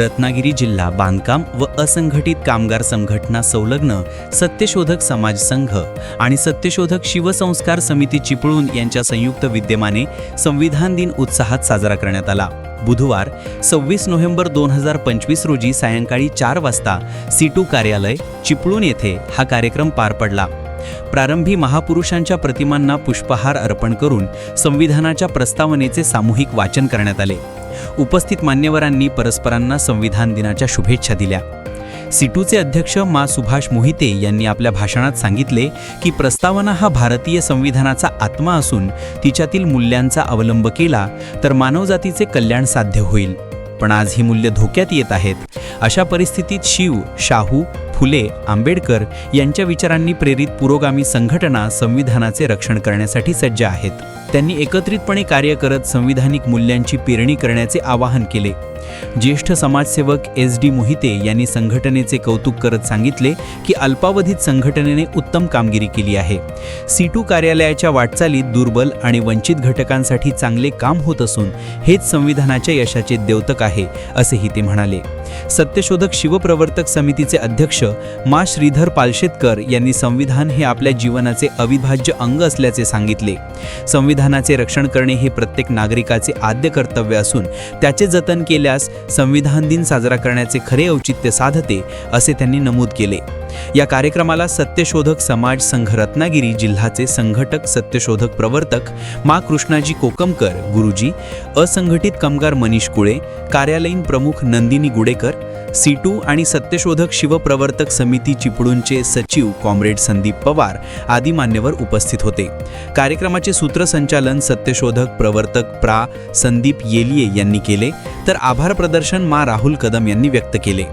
रत्नागिरी जिल्हा बांधकाम व असंघटित कामगार संघटना संलग्न सत्यशोधक समाज संघ आणि सत्यशोधक शिवसंस्कार समिती चिपळूण यांच्या संयुक्त विद्यमाने संविधान दिन उत्साहात साजरा करण्यात आला. बुधवार सव्वीस नोव्हेंबर दोन हजार पंचवीस रोजी सायंकाळी चार वाजता सीटू कार्यालय चिपळूण येथे हा कार्यक्रम पार पडला. प्रारंभी महापुरुषांच्या प्रतिमांना पुष्पहार अर्पण करून संविधानाच्या प्रस्तावनेचे सामूहिक वाचन करण्यात आले. उपस्थित मान्यवरांनी परस्परांना संविधान दिनाच्या शुभेच्छा दिल्या. सिटूचे अध्यक्ष मा सुभाष मोहिते यांनी आपल्या भाषणात सांगितले की प्रस्तावना हा भारतीय संविधानाचा आत्मा असून तिच्यातील मूल्यांचा अवलंब केला तर मानवजातीचे कल्याण साध्य होईल. पण आज ही मूल्य धोक्यात येत आहेत. अशा परिस्थितीत शिव शाहू फुले आंबेडकर यांच्या विचारांनी प्रेरित पुरोगामी संघटना संविधानाचे रक्षण करण्यासाठी सज्ज आहेत. त्यांनी एकत्रितपणे कार्य करत संविधानिक मूल्यांची पेरणी करण्याचे आवाहन केले. ज्येष्ठ समाजसेवक एस डी मोहिते यांनी संघटनेचे कौतुक करत सांगितले की अल्पावधीत संघटनेने उत्तम कामगिरी केली आहे. सीटू कार्यालयाच्या वाटचालीत दुर्बल आणि वंचित घटकांसाठी चांगले काम होत असून हेच संविधानाच्या यशाचे द्योतक आहे असेही ते म्हणाले. सत्यशोधक शिवप्रवर्तक समितीचे अध्यक्ष मा. श्रीधर पालशेतकर यांनी संविधान हे आपल्या जीवनाचे अविभाज्य अंग असल्याचे सांगितले. संविधानाचे रक्षण करणे हे प्रत्येक नागरिकाचे आद्य कर्तव्य असून त्याचे जतन केल्यास संविधान दिन साजरा करण्याचे खरे औचित्य साधते असे त्यांनी नमूद केले. या कार्यक्रमाला सत्यशोधक समाज संघ रत्नागिरी जिल्हाचे संघटक सत्यशोधक प्रवर्तक मा. कृष्णाजी कोकमकर गुरुजी असंघटित कामगार मनीष कुळे कार्यालयीन प्रमुख नंदिनी गुडेकर सीटू आणि सत्यशोधक शिवप्रवर्तक समिती चिपळूणचे सचिव कॉम्रेड संदीप पवार आदी मान्यवर उपस्थित होते. कार्यक्रमाचे सूत्रसंचालन सत्यशोधक प्रवर्तक प्रा. संदीप येलिये यांनी केले. तर आभार प्रदर्शन मा राहुल कदम यांनी व्यक्त केले.